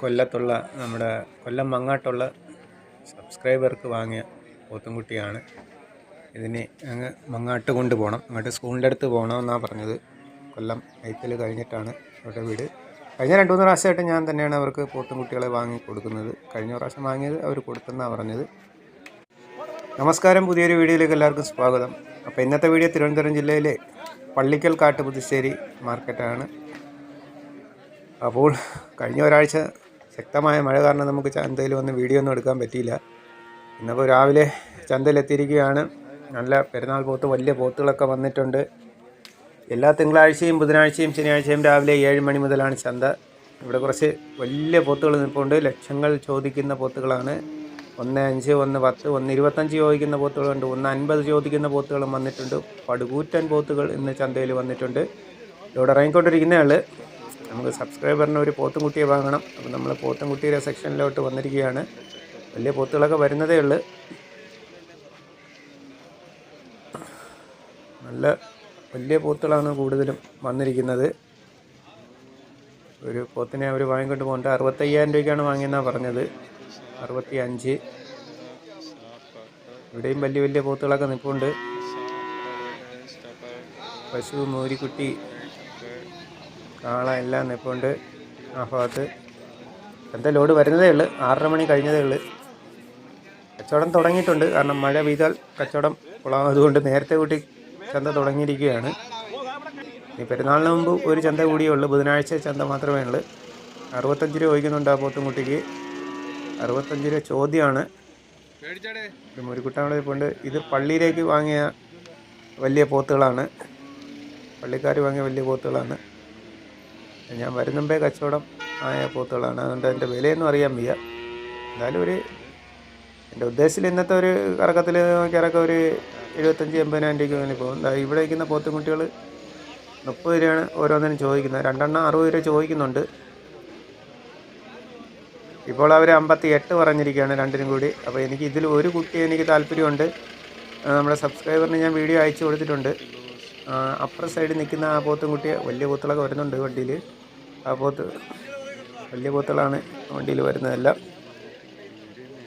കൊല്ലത്തുള്ള നമ്മുടെ കൊല്ലം മങ്ങാട്ടുള്ള സബ്സ്ക്രൈബർക്ക് വാങ്ങിയ പോത്തുംകുട്ടിയാണ്. ഇതിനെ അങ്ങ് മങ്ങാട്ട് കൊണ്ടുപോകണം. അങ്ങോട്ട് സ്കൂളിന്റെ അടുത്ത് പോകണമെന്നാണ് പറഞ്ഞത്. കൊല്ലം ഐത്തൽ കഴിഞ്ഞിട്ടാണ് അവരുടെ വീട്. കഴിഞ്ഞ രണ്ട് മൂന്ന് പ്രാവശ്യമായിട്ട് ഞാൻ തന്നെയാണ് അവർക്ക് പോത്തുംകുട്ടികളെ വാങ്ങി കൊടുക്കുന്നത്. കഴിഞ്ഞ പ്രാവശ്യം വാങ്ങിയത് അവർ കൊടുത്തെന്നാണ് പറഞ്ഞത്. നമസ്കാരം. പുതിയൊരു വീഡിയോയിലേക്ക് എല്ലാവർക്കും സ്വാഗതം. അപ്പോൾ ഇന്നത്തെ വീഡിയോ തിരുവനന്തപുരം ജില്ലയിലെ പള്ളിക്കൽ കാട്ടുപുതുശ്ശേരി മാർക്കറ്റാണ്. അപ്പോൾ കഴിഞ്ഞ ഒരാഴ്ച ശക്തമായ മഴ കാരണം നമുക്ക് ചന്തയിൽ വന്ന് വീഡിയോ ഒന്നും എടുക്കാൻ പറ്റിയില്ല. ഇന്നിപ്പോൾ രാവിലെ ചന്തയിലെത്തിയിരിക്കുകയാണ്. നല്ല പെരുന്നാൾ പോത്ത് വലിയ പോത്തുകളൊക്കെ വന്നിട്ടുണ്ട്. എല്ലാ തിങ്കളാഴ്ചയും ബുധനാഴ്ചയും ശനിയാഴ്ചയും രാവിലെ ഏഴ് മണി മുതലാണ് ചന്ത. ഇവിടെ കുറച്ച് വലിയ പോത്തുകൾ നിൽപ്പുണ്ട്. ലക്ഷങ്ങൾ ചോദിക്കുന്ന പോത്തുകളാണ്. ഒന്ന് അഞ്ച് ഒന്ന് പത്ത് ഒന്ന് ഇരുപത്തഞ്ച് ചോദിക്കുന്ന പോത്തുകളുണ്ട്. ഒന്ന് അൻപത് ചോദിക്കുന്ന പോത്തുകളും വന്നിട്ടുണ്ട്. പടുകൂറ്റൻ പോത്തുകൾ ഇന്ന് ചന്തയിൽ വന്നിട്ടുണ്ട്. ഇവിടെ ഇറങ്ങിക്കൊണ്ടിരിക്കുന്ന ആൾ നമുക്ക് സബ്സ്ക്രൈബറിന് ഒരു പോത്തും കുട്ടിയെ വാങ്ങണം. അപ്പോൾ നമ്മൾ പോത്തും കുട്ടിയുടെ സെക്ഷനിലോട്ട് വന്നിരിക്കുകയാണ്. വലിയ പോത്തുകളൊക്കെ വരുന്നതേ ഉള്ളു. നല്ല വലിയ പോത്തുകളാണ് കൂടുതലും വന്നിരിക്കുന്നത്. ഒരു പോത്തിനെ അവർ വാങ്ങിക്കൊണ്ട് പോകേണ്ട. അറുപത്തയ്യായിരം രൂപയ്ക്കാണ് വാങ്ങിയെന്നാണ് പറഞ്ഞത്. അറുപത്തി അഞ്ച് ഇവിടെയും വലിയ വലിയ പോത്തുകളൊക്കെ നിൽപ്പുണ്ട് പശു മോരിക്കുട്ടി കാള എല്ലാം നിൽപ്പുണ്ട് ആ ഭാഗത്ത് എന്താ ലോഡ് വരുന്നതേ ഉള്ളു. ആറര മണി കഴിഞ്ഞതേ ഉള്ളു. കച്ചവടം തുടങ്ങിയിട്ടുണ്ട്. കാരണം മഴ പെയ്താൽ കച്ചവടം കുളമായതുകൊണ്ട് നേരത്തെ കൂട്ടി ചന്ത തുടങ്ങിയിരിക്കുകയാണ്. ഈ പെരുന്നാളിന് മുമ്പ് ഒരു ചന്ത കൂടിയേ ഉള്ളൂ. ബുധനാഴ്ച ചന്ത മാത്രമേ ഉള്ളൂ. അറുപത്തഞ്ച് രൂപ ഒഴിക്കുന്നുണ്ട് ആ പോത്തുംകുട്ടിക്ക് അറുപത്തഞ്ച് രൂപ ചോദ്യമാണ്. മുരുക്കുട്ടാവിടെ പോണ്ട് ഇത് പള്ളിയിലേക്ക് വാങ്ങിയ വലിയ പോത്തുകളാണ്. പള്ളിക്കാർ വാങ്ങിയ വലിയ പോത്തുകളാണ്. ഞാൻ വരുന്നുമ്പേ കച്ചവടം ആയ പോത്തുകളാണ്. അതുകൊണ്ട് അതിന്റെ വിലയൊന്നും അറിയാൻ വയ്യ. എന്തായാലും ഒരു എന്റെ ഉദ്ദേശത്തിൽ ഇന്നത്തെ ഒരു കറക്കത്തിൽ നോക്കിയാറൊക്കെ ഒരു എഴുപത്തഞ്ച് എൺപതിനായിരം രൂപയ്ക്ക് അങ്ങനെ പോകും. ഇവിടെ ഇരിക്കുന്ന പോത്തുംകുട്ടികൾ മുപ്പത് രൂപയാണ് ഓരോന്നിനും ചോദിക്കുന്നത്. രണ്ടെണ്ണം അറുപത് രൂപ ചോദിക്കുന്നുണ്ട്. ഇപ്പോൾ അവർ അമ്പത്തി എട്ട് പറഞ്ഞിരിക്കുകയാണ് രണ്ടിനും കൂടി. അപ്പോൾ എനിക്ക് ഇതിൽ ഒരു കുട്ടി എനിക്ക് താല്പര്യമുണ്ട്. നമ്മുടെ സബ്സ്ക്രൈബറിന് ഞാൻ വീഡിയോ അയച്ചു കൊടുത്തിട്ടുണ്ട്. അപ്പുറ സൈഡിൽ നിൽക്കുന്ന ആ പോത്തും കുട്ടിയെ വലിയ പോത്തുകളൊക്കെ വരുന്നുണ്ട് വണ്ടിയിൽ. ആ പോത്ത് വലിയ പോത്തുകളാണ് വണ്ടിയിൽ വരുന്നതെല്ലാം.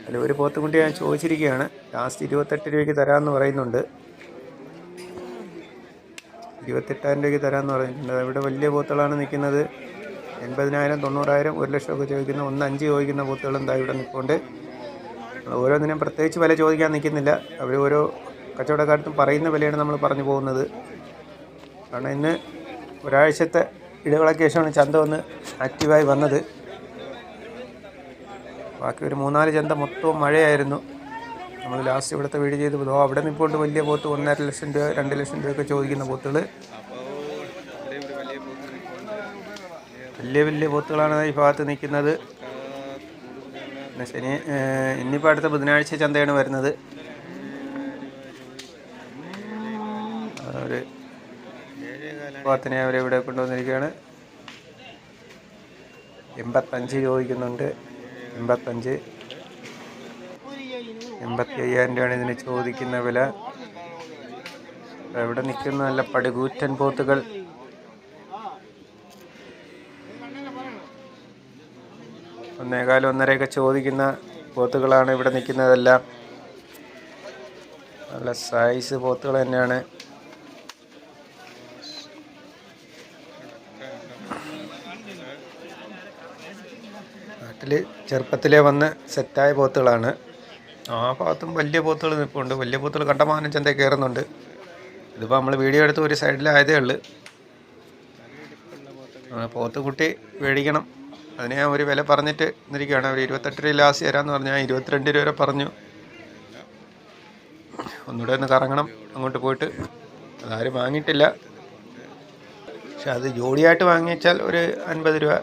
അതിൽ ഒരു പോത്തും ഞാൻ ചോദിച്ചിരിക്കുകയാണ്. ലാസ്റ്റ് ഇരുപത്തെട്ട് രൂപയ്ക്ക് തരാമെന്ന് പറയുന്നുണ്ട്. ഇരുപത്തെട്ടായിരം രൂപയ്ക്ക് തരാമെന്ന് പറയുന്നുണ്ട്. ഇവിടെ വലിയ പോത്തുകളാണ് നിൽക്കുന്നത്. എൺപതിനായിരം തൊണ്ണൂറായിരം ഒരു ലക്ഷമൊക്കെ ചോദിക്കുന്ന ഒന്ന് അഞ്ച് ചോദിക്കുന്ന പോത്തുകൾ എന്താ ഇവിടെ നിൽക്കൊണ്ട് ഓരോന്നിനും പ്രത്യേകിച്ച് വില ചോദിക്കാൻ നിൽക്കുന്നില്ല. അവർ ഓരോ കച്ചവടക്കാരത്തും പറയുന്ന വിലയാണ് നമ്മൾ പറഞ്ഞു പോകുന്നത്. കാരണം ഇന്ന് ഒരാഴ്ചത്തെ ഇടവേളയ്ക്ക് ശേഷമാണ് ചന്ത ഒന്ന് ആക്റ്റീവായി വന്നത്. ബാക്കി ഒരു മൂന്നാൽ ചന്ത മൊത്തവും മഴയായിരുന്നു. നമ്മൾ ലാസ്റ്റ് ഇവിടുത്തെ വീട് ചെയ്ത് പോകും അവിടെ നിന്ന് ഇപ്പോൾ വലിയ പോത്ത് ഒന്നര ലക്ഷം രൂപ രണ്ട് ലക്ഷം രൂപയൊക്കെ ചോദിക്കുന്ന പോത്തുകൾ വലിയ വലിയ പോത്തുകളാണ് ഈ ഭാഗത്ത് നിൽക്കുന്നത്. ശനി ഇന്നിപ്പോൾ അടുത്ത ബുധനാഴ്ച ചന്തയാണ് വരുന്നത് ഒരു പോത്തിനെ അവരെ ഇവിടെ കൊണ്ടുവന്നിരിക്കുകയാണ്. എൺപത്തഞ്ച് ചോദിക്കുന്നുണ്ട്. എൺപത്തഞ്ച്. എൺപത്തി അയ്യായിരം രൂപയാണ് ഇതിന് ചോദിക്കുന്ന വില. ഇവിടെ നിൽക്കുന്ന നല്ല പടുകൂറ്റൻ പോത്തുകൾ. ഒന്നേകാലം ഒന്നരയൊക്കെ ചോദിക്കുന്ന പോത്തുകളാണ് ഇവിടെ നിൽക്കുന്നതെല്ലാം. നല്ല സൈസ് പോത്തുകൾ തന്നെയാണ്. നാട്ടിൽ ചെറുപ്പത്തിലേ വന്ന് സെറ്റായ പോത്തുകളാണ്. ആ ഭാഗത്തും വലിയ പോത്തുകൾ നിൽപ്പുണ്ട്. വലിയ പോത്തുകൾ കണ്ടമാനം ചന്തയിൽ കയറുന്നുണ്ട്. ഇതിപ്പോൾ നമ്മൾ വീഡിയോ എടുത്ത് ഒരു സൈഡിലായതേ ഉള്ളൂ. ആ, പോത്ത് കുട്ടി മേടിക്കണം അതിന് ഞാൻ ഒരു വില പറഞ്ഞിട്ട് ഇന്നിരിക്കുകയാണ് ഒരു ഇരുപത്തെട്ട് രൂപ ലാസ്റ്റ് തരാമെന്ന് പറഞ്ഞാൽ ഞാൻ ഇരുപത്തിരണ്ട് രൂപ വരെ പറഞ്ഞു. ഒന്നുകൂടെ ഒന്ന് കറങ്ങണം. അങ്ങോട്ട് പോയിട്ട് അതാരും വാങ്ങിയിട്ടില്ല. പക്ഷെ അത് ജോഡിയായിട്ട് വാങ്ങിച്ചാൽ ഒരു അൻപത് രൂപ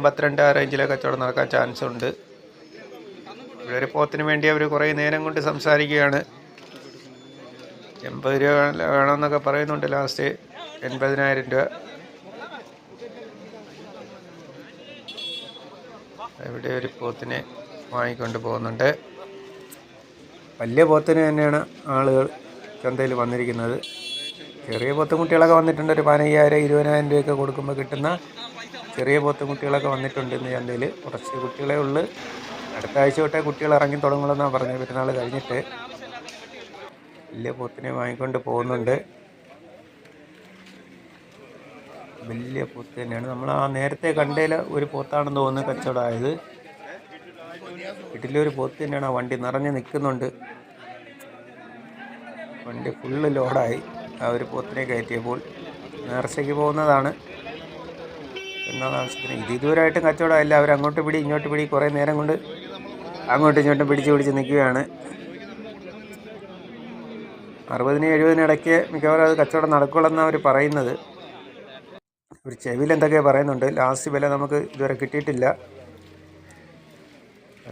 അമ്പത്തിരണ്ട് ആ റേഞ്ചിലെ കച്ചവടം നടക്കാൻ ചാൻസ് ഉണ്ട്. ഇവിടെ ഒരു പോത്തിന് വേണ്ടി അവർ കുറേ നേരം കൊണ്ട് സംസാരിക്കുകയാണ്. എൺപത് രൂപ വേണമെന്നൊക്കെ പറയുന്നുണ്ട് ലാസ്റ്റ് എൺപതിനായിരം രൂപ. ഇവിടെ ഒരു പോത്തിനെ വാങ്ങിക്കൊണ്ട് പോകുന്നുണ്ട്. വലിയ പോത്തിന് തന്നെയാണ് ആളുകൾ ചന്തയിൽ വന്നിരിക്കുന്നത്. ചെറിയ പോത്തുകുട്ടികളൊക്കെ വന്നിട്ടുണ്ട്. ഒരു പതിനയ്യായിരം ഇരുപതിനായിരം രൂപയൊക്കെ കൊടുക്കുമ്പോൾ കിട്ടുന്ന ചെറിയ പോത്തുകുട്ടികളൊക്കെ വന്നിട്ടുണ്ട് ഇന്ന് ചന്തയിൽ കുറച്ച് കുട്ടികളെ ഉള്ളു. അടുത്ത ആഴ്ച തൊട്ടേ കുട്ടികൾ ഇറങ്ങി തുടങ്ങുമെന്നാണ് പറഞ്ഞത്. പെരുന്നാൾ കഴിഞ്ഞിട്ട് വലിയ പോത്തിനെ വാങ്ങിക്കൊണ്ട് പോകുന്നുണ്ട്. വലിയ പോത്ത് തന്നെയാണ്. നമ്മൾ ആ നേരത്തെ കണ്ടതിൽ ഒരു പോത്താണെന്ന് തോന്നുന്നു കച്ചവടമായത് വീട്ടിലൊരു പോത്ത് തന്നെയാണ്. ആ വണ്ടി നിറഞ്ഞ് നിൽക്കുന്നുണ്ട്. വണ്ടി ഫുള്ള് ലോഡായി. ആ ഒരു പോത്തിനെ കയറ്റിയപ്പോൾ നേർച്ചയ്ക്ക് പോകുന്നതാണ്. എന്നാൽ ആവശ്യത്തിന് ഇത് ഇതുവരെയായിട്ടും കച്ചവടമല്ല. അവർ അങ്ങോട്ട് പിടി ഇങ്ങോട്ട് പിടി കുറേ നേരം കൊണ്ട് അങ്ങോട്ടും ഇങ്ങോട്ടും പിടിച്ച് പിടിച്ച് നിൽക്കുകയാണ്. അറുപതിന് എഴുപതിന് ഇടയ്ക്ക് മിക്കവാറും അത് കച്ചവടം നടക്കുള്ളെന്നാണ് അവർ പറയുന്നത്. ഒരു ചെവിയിൽ എന്തൊക്കെയാണ് പറയുന്നുണ്ട്. ലാസ്റ്റ് വില നമുക്ക് ഇതുവരെ കിട്ടിയിട്ടില്ല.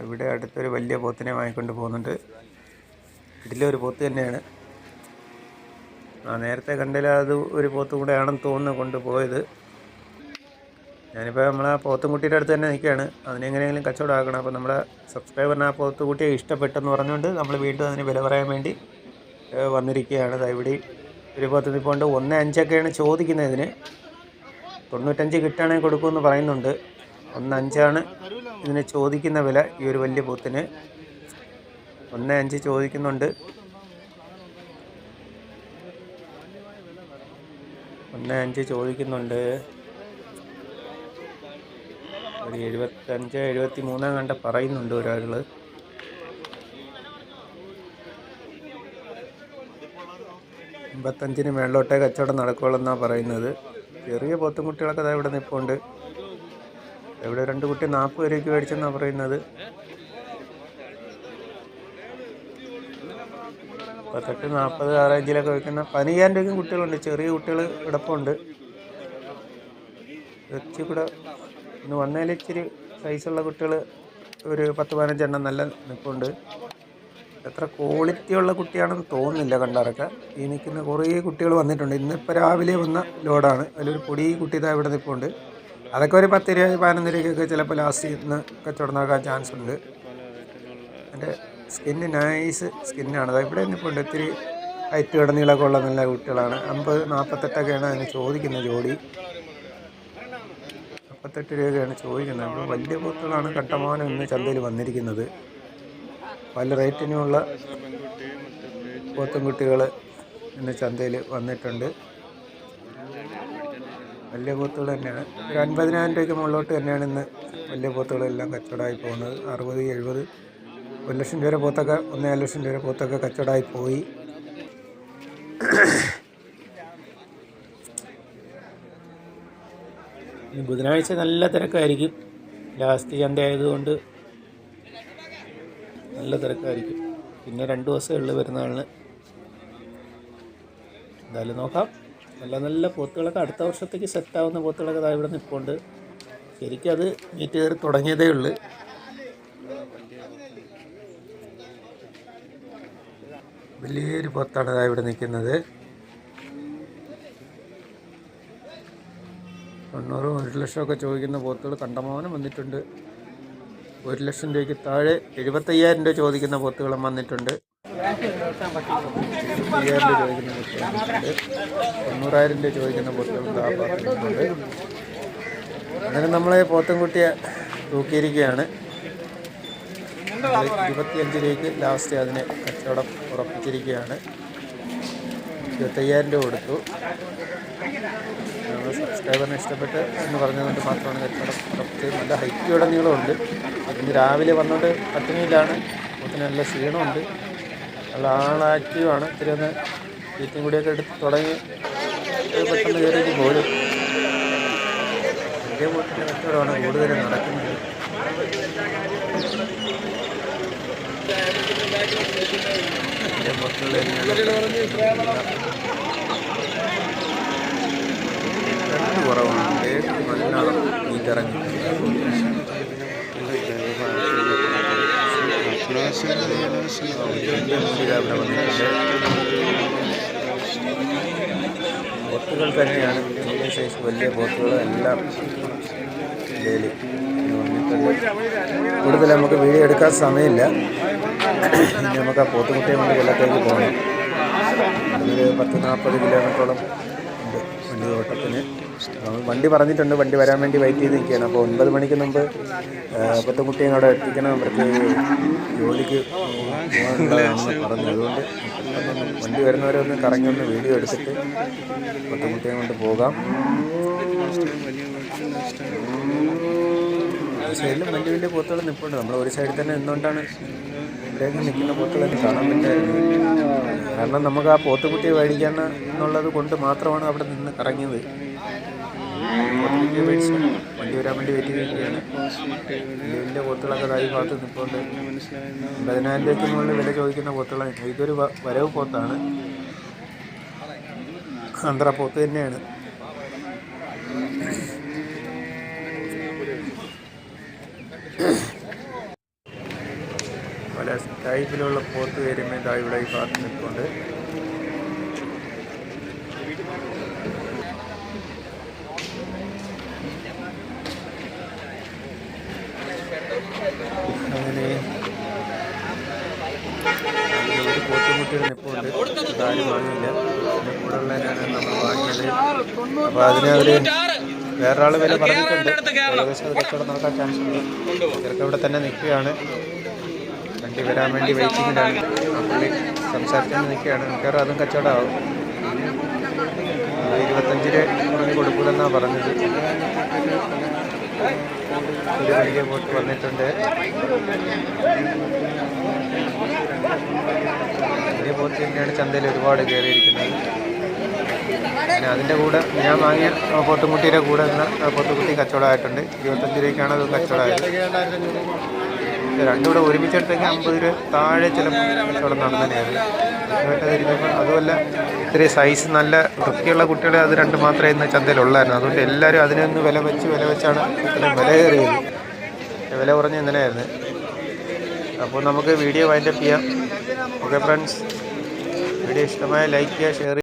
ഇവിടെ അടുത്തൊരു വലിയ പോത്തിനെ വാങ്ങിക്കൊണ്ട് പോകുന്നുണ്ട്. ഇതിലൊരു പോത്ത് തന്നെയാണ്. ആ നേരത്തെ കണ്ടില്ല അത് ഒരു പോത്ത് കൂടെ ആണെന്ന് തോന്നുന്നു കൊണ്ടുപോയത്. ഞാനിപ്പോൾ നമ്മളെ പോത്തുംകുട്ടിയുടെ അടുത്ത് തന്നെ നിൽക്കുകയാണ്. അതിനെങ്ങനെയെങ്കിലും കച്ചവടമാക്കണം അപ്പോൾ നമ്മുടെ സബ്സ്ക്രൈബറിന് ആ പോത്തുകുട്ടിയെ ഇഷ്ടപ്പെട്ടെന്ന് പറഞ്ഞുകൊണ്ട് നമ്മൾ വീണ്ടും അതിന് വില പറയാൻ വേണ്ടി വന്നിരിക്കുകയാണ്. ഇവിടെ ഒരു പോത്ത് നിൽപ്പുണ്ട് ഒന്ന് അഞ്ചൊക്കെയാണ് ചോദിക്കുന്നത് ഇതിന്. തൊണ്ണൂറ്റഞ്ച് കിട്ടുകയാണെങ്കിൽ കൊടുക്കുമെന്ന് പറയുന്നുണ്ട്. ഒന്ന് അഞ്ചാണ് ഇതിന് ചോദിക്കുന്ന വില ഈ ഒരു വലിയ പോത്തിന്. ഒന്ന് അഞ്ച് ചോദിക്കുന്നുണ്ട്. ഒന്ന് അഞ്ച് ചോദിക്കുന്നുണ്ട്. ഒരു എഴുപത്തഞ്ച് എഴുപത്തി മൂന്നാം കണ്ട പറയുന്നുണ്ട് ഒരാൾ അമ്പത്തഞ്ചിന് മേളിലോട്ടേ കച്ചവടം നടക്കുകയുള്ളെന്നാണ് പറയുന്നത്. ചെറിയ പോത്തുംകുട്ടികളൊക്കെ അതാ ഇവിടെ നിൽപ്പുണ്ട് ഇവിടെ രണ്ട് കുട്ടി നാൽപ്പത് രൂപയ്ക്ക് മേടിച്ചെന്നാണ് പറയുന്നത്. പത്തെട്ട് നാൽപ്പത് ആ റേഞ്ചിലൊക്കെ വയ്ക്കുന്ന പതിനയ്യായിരം രൂപയ്ക്കും കുട്ടികളുണ്ട്. ചെറിയ കുട്ടികൾ കിടപ്പുണ്ട്. കൂടെ ഇന്ന് വന്നതിൽ ഇച്ചിരി സൈസുള്ള കുട്ടികൾ ഒരു പത്ത് പതിനഞ്ചെണ്ണം നല്ല നിൽപ്പുണ്ട്. എത്ര ക്വാളിറ്റി ഉള്ള കുട്ടിയാണെന്ന് തോന്നുന്നില്ല കണ്ടാറൊക്കെ ഈ നിൽക്കുന്ന കുറേ കുട്ടികൾ വന്നിട്ടുണ്ട്. ഇന്നിപ്പോൾ രാവിലെ വന്ന ലോഡാണ് അതിലൊരു പൊടി കുട്ടി ഇവിടെ നിൽപ്പുണ്ട്. അതൊക്കെ ഒരു പത്ത് രൂപ പതിനൊന്ന് രൂപയ്ക്കൊക്കെ ചിലപ്പോൾ ലാസ്റ്റ് ഇന്ന് കച്ചവടം നടക്കാൻ ചാൻസ് ഉണ്ട്. എന്റെ സ്കിന്ന് നൈസ് സ്കിന്നാണ് അതാ ഇവിടെ നിൽപ്പുണ്ട്. ഇത്തിരി ഹൈറ്റ് കിടന്നീളൊക്കെ ഉള്ള നല്ല കുട്ടികളാണ്. അമ്പത് നാൽപ്പത്തെട്ടൊക്കെയാണ് അതിന് ചോദിക്കുന്ന ജോഡി നാൽപ്പത്തെട്ട് രൂപയാണ് ചോദിക്കുന്നത്. വലിയ പൂത്തുകളാണ് കട്ടമാനം ഇന്ന് ചന്തയിൽ വന്നിരിക്കുന്നത്. പല റേറ്റിനുമുള്ള പോത്തുംകുട്ടികൾ ഇന്ന് ചന്തയിൽ വന്നിട്ടുണ്ട്. വലിയ പോത്തുകൾ തന്നെയാണ്. ഒരു അൻപതിനായിരം രൂപയ്ക്ക് മുകളിലോട്ട് തന്നെയാണ് ഇന്ന് വലിയ പോത്തുകളെല്ലാം കച്ചവടമായി പോകുന്നത്. അറുപത് എഴുപത് ഒരു ലക്ഷം രൂപ പോത്തൊക്കെ ഒന്നേകാൽ ലക്ഷം രൂപ പോത്തൊക്കെ കച്ചവടമായി പോയി. ബുധനാഴ്ച നല്ല തിരക്കായിരിക്കും. ലാസ്റ്റ് ചന്ത ആയതുകൊണ്ട് നല്ല തിരക്കായിരിക്കും. പിന്നെ രണ്ട് ദിവസമേ ഉള്ളു പെരുന്നാളിന് എന്തായാലും നോക്കാം. നല്ല നല്ല പോത്തുകളൊക്കെ അടുത്ത വർഷത്തേക്ക് സെറ്റാവുന്ന പോത്തുകളൊക്കെ താ ഇവിടെ നിൽപ്പുണ്ട്. ശരിക്കും അത് മീറ്റ് കയറി തുടങ്ങിയതേ ഉള്ളു. വലിയൊരു പോത്താണ് ദാ ഇവിടെ നിൽക്കുന്നത്. തൊണ്ണൂറും ഒരു ലക്ഷമൊക്കെ ചോദിക്കുന്ന പോത്തുകൾ കണ്ടമാനം വന്നിട്ടുണ്ട്. ഒരു ലക്ഷം രൂപയ്ക്ക് താഴെ എഴുപത്തയ്യായിരം രൂപ ചോദിക്കുന്ന പോത്തുകളും വന്നിട്ടുണ്ട്. എഴുപത്തയ്യായിരം രൂപ ചോദിക്കുന്ന പോത്തുകൾ വന്നിട്ടുണ്ട് തൊണ്ണൂറായിരം രൂപ ചോദിക്കുന്ന പോത്തുകളും ആ അങ്ങനെ നമ്മളെ പോത്തൻകുട്ടിയെ തൂക്കിയിരിക്കുകയാണ്. ഇരുപത്തിയഞ്ച് രൂപയ്ക്ക് ലാസ്റ്റ് അതിനെ കച്ചവടം ഉറപ്പിച്ചിരിക്കുകയാണ്. ഇരുപത്തയ്യായിരം രൂപ കൊടുത്തു. നമ്മൾ സബ്സ്ക്രൈബറിന് ഇഷ്ടപ്പെട്ട് എന്ന് പറഞ്ഞതുകൊണ്ട് മാത്രമാണ് ഉറപ്പിച്ച് നല്ല ഹൈറ്റിയുടെ നീളമുണ്ട് ഇന്ന് രാവിലെ വന്നുകൊണ്ട് പട്ടിണിയിലാണ്. അതിന് നല്ല ക്ഷീണമുണ്ട് നല്ല ആളാക്റ്റീവാണ് ഇത്തിരി ഒന്ന് തീറ്റും കൂടിയൊക്കെ എടുത്ത് തുടങ്ങി. പെട്ടെന്ന് കയറിയിട്ട് പോരും. വലിയ ബോട്ടിന്റെ കച്ചവടമാണ് കൂടുതലും നടക്കുന്നത്. എന്റെ ബോട്ടുകൾ രണ്ട് കുറവാണ്. ഏഴ് മലയാളം നീറ്റിറങ്ങി. ബോട്ടുകൾ തന്നെയാണ്. ഇന്ത്യൻ സൈസ് വലിയ ബോട്ടുകൾ എല്ലാം ഡെയിലി കൂടുതൽ നമുക്ക് വീഡിയോ എടുക്കാൻ സമയമില്ല. നമുക്ക് ആ പോത്തുകുട്ടിയെ കൊണ്ട് കൊല്ലത്തേക്ക് പോകണം. അതിൽ പത്ത് നാൽപ്പത് കിലോമീറ്ററോളം വണ്ടി ഓട്ടത്തിന് വണ്ടി പറഞ്ഞിട്ടുണ്ട് വണ്ടി വരാൻ വേണ്ടി വെയിറ്റ് ചെയ്ത് നിൽക്കുകയാണ്. അപ്പോൾ ഒൻപത് മണിക്ക് മുമ്പ് പത്തുകുട്ടിയും അവിടെ എത്തിക്കണം. അവർക്ക് ജോലിക്ക് പറഞ്ഞു. അതുകൊണ്ട് വണ്ടി വരുന്നവരെ ഒന്ന് കറങ്ങി ഒന്ന് വീഡിയോ എടുത്തിട്ട് പത്തുകുട്ടിയും കൊണ്ട് പോകാം. സൈഡിലും വലിയ വലിയ പോത്തുകൾ നിൽപ്പുണ്ട് നമ്മൾ ഒരു സൈഡിൽ തന്നെ നിന്നുകൊണ്ടാണ് ഇവിടെയൊക്കെ നിൽക്കുന്ന പോത്തുകളൊക്കെ കാണാൻ പറ്റായിരുന്നു കാരണം നമുക്ക് ആ പോത്തുകുട്ടിയെ മേടിക്കാൻ എന്നുള്ളത് കൊണ്ട് മാത്രമാണ് അവിടെ നിന്ന് കറങ്ങിയത്. വണ്ടി വരാൻ വേണ്ടി വെയിറ്റ് വലിയ വലിയ പോത്തുകളൊക്കെ താഴെ ഭാഗത്ത് നിൽപ്പുണ്ട് പതിനായിരം രൂപയ്ക്ക് മുകളിൽ വില ചോദിക്കുന്ന പോത്തുകളാണ്. ഇതൊരു വരവ് പോത്താണ്. ആന്ധ്ര പോത്ത് തന്നെയാണ് പല ടൈപ്പിലുള്ള പോത്ത് വരുമ്പോൾ ഇതാ ഇവിടെ ഈ ഭാഗത്ത് നിൽപ്പുണ്ട്. അങ്ങനെ ഒരു നമ്മൾ വില പറഞ്ഞിട്ടുണ്ട്. ഏകദേശം അത് കച്ചവടം നടക്കാൻ ചാൻസ് ഉണ്ട്. ഇവർക്ക് ഇവിടെ തന്നെ നിൽക്കുകയാണ്. വണ്ടി വരാൻ വേണ്ടി വെയിറ്റിങ്ങിലാണ് പുള്ളി സംസാരിച്ചുകൊണ്ട് നിൽക്കുകയാണ് മിക്കവാറും അതും കച്ചവടമാവും. ഇരുപത്തഞ്ചിന് കുറഞ്ഞ് കൊടുക്കൂലെന്നാണ് പറഞ്ഞത്. ഒരു വലിയ ബോട്ട് വന്നിട്ടുണ്ട്. വലിയ ബോട്ട് തന്നെയാണ് ചന്തയിൽ ഒരുപാട് കയറിയിരിക്കുന്നത്. പിന്നെ അതിന്റെ കൂടെ ഞാൻ വാങ്ങിയ പൊത്തുംകുട്ടിയുടെ കൂടെ നിന്ന് പോത്തുകുട്ടി കച്ചവടമായിട്ടുണ്ട്. ഇരുപത്തഞ്ച് രൂപയ്ക്കാണ് അത് കച്ചവടമായത്. ഇത് രണ്ടും കൂടെ ഒരുമിച്ചെടുത്തെങ്കിൽ അമ്പത് രൂപ താഴെ ചിലപ്പോൾ കച്ചവടം നടന്നതന്നെയായിരുന്നു. ഇരിക്കുമ്പോൾ അതുമല്ല ഇത്രയും സൈസ് നല്ല വൃത്തിയുള്ള കുട്ടികളെ അത് രണ്ട് മാത്രമേ ഇന്ന് ചന്തയിലുള്ളായിരുന്നു. അതുകൊണ്ട് എല്ലാവരും അതിനൊന്ന് വില വെച്ച് വില വെച്ചാണ് ഇത്രയും വില കയറിയത്. വില കുറഞ്ഞ ഇന്നലെയായിരുന്നു. അപ്പോൾ നമുക്ക് വീഡിയോ വൈൻഡപ്പ് ചെയ്യാം. ഓക്കെ ഫ്രണ്ട്സ് വീഡിയോ ഇഷ്ടമായ ലൈക്ക് ചെയ്യുക ഷെയർ